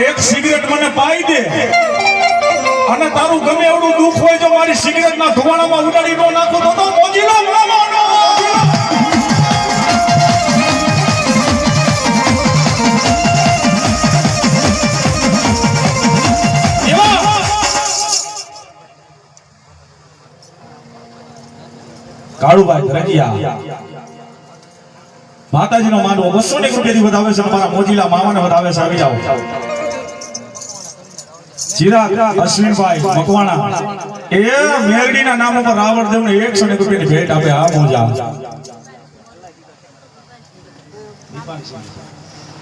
એક સિગરેટ મને પાઈ દે. અને તારું ગમે એવડું દુઃખ હોય જો મારી સિગરેટ ના ધુવાણામાં ઉડાડી નો નાખો તો તો મોજીલો કાળુભાઈ ધરજીયા માતાજીનો માનવો બસો ને રૂપિયાથી વધાવે છે મારા મોજીલા મામાને વધાવે છે, આવી જાઓ. ચિરાગ, અશ્વિનભાઈ, મકવાણા, એ મેરડીના નામ ઉપર રાવણદેવને એકસો ને રૂપિયાની ભેટ આપે, આ મોજા.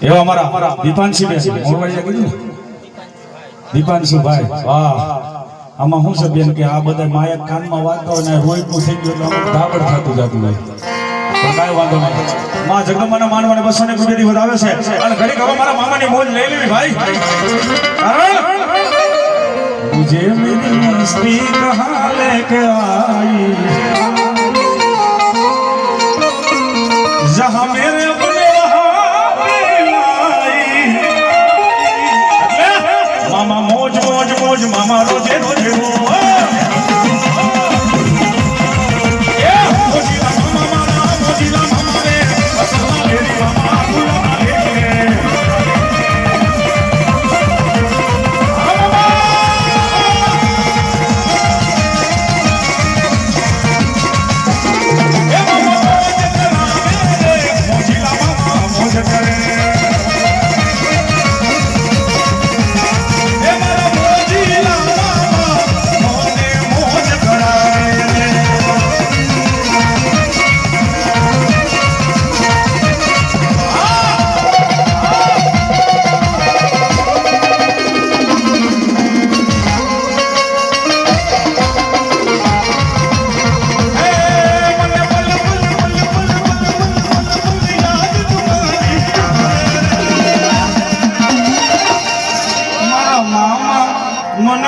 એવા અમારા દીપાનસિંહ મોરવાડીયા કીધું દીપાનસિંહભાઈ વાહ. આમાં શું છે બેન કે આ બધા માયક કાનમાં વાત હોય ને રોહિતનું થઈ ગયો અમુક થતું જતું હોય. કાંઈ વાંધો નહીં. માં જગદંબાના માનવાને બસો ને વધાવે છે. અને ઘડીક હવે મારા મામાની મોજ લઈ લેવી ભાઈ. કારણ મુજે મેરી મસ્તી કહા લેકે આઈ. જહાં મેરે મામા મોજ મોજ મોજ, મામા રોજે રોજે મોજ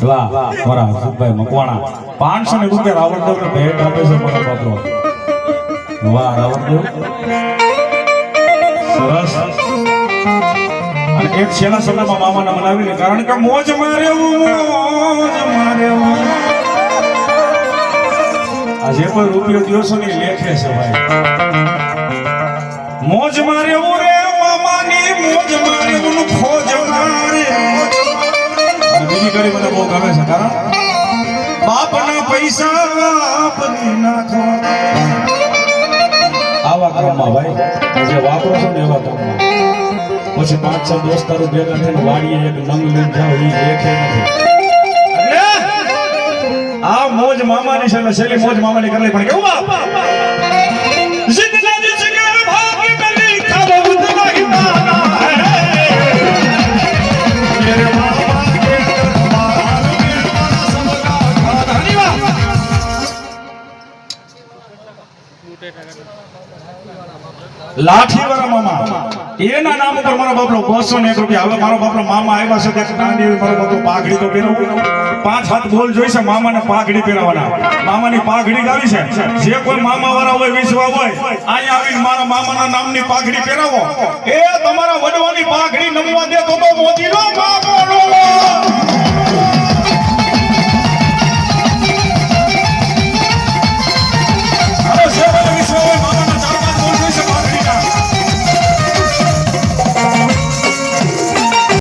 વાહ મારા હસુભાઈ મકવાણા. પાંચસો ને રૂપિયા રાવણદેવ ને ભેટ આપે છે, મારા પાત્રો વાહ રાવણદેવ. સરસ. અને એક છેલ્લા શબ્દમાં મામાને મનાવીને, કારણ કે મોજ મારે મોજ મારે આ જે કોઈ રૂપિયો દિવસો ની લેખે છે ભાઈ. મોજ મારે રે, મામાની મોજ મારે ખોજ બીજી મને બહુ ગમે છે, કારણ બાપના પૈસા બાપને નાખો આવા ક્રમમાં ભાઈ જે વાપરો છો ને એવા ક્રમમાં પછી પાંચ છ દોસ્તારો ભેગા થઈને વાડીએ એક નંગ લઈને જાવ એ દેખે નથી. આ મોજ મામાની છે એટલે છેલ્લી મોજ મામાની કરી લઈ પણ કેવું બાપ? લાઠી વાળા મામા. એના નામ ઉપર મારો બાપલો બસો ને રૂપિયા. હવે મારો બાપલો મામા આવ્યા છે ત્યાં કાંડી મારો બાપલો પાઘડી તો પહેરાવું પાંચ હાથ બોલ જોઈશે મામાને પાઘડી પહેરાવવાના મામાની પાઘડી ગાવી છે. જે કોઈ મામા વાળા હોય વિશ્વા હોય અહીંયા આવીને મારા મામાના નામની પાઘડી પહેરાવો. એ તમારા વડવાની પાઘડી નમવા દે તો તો મોતી નો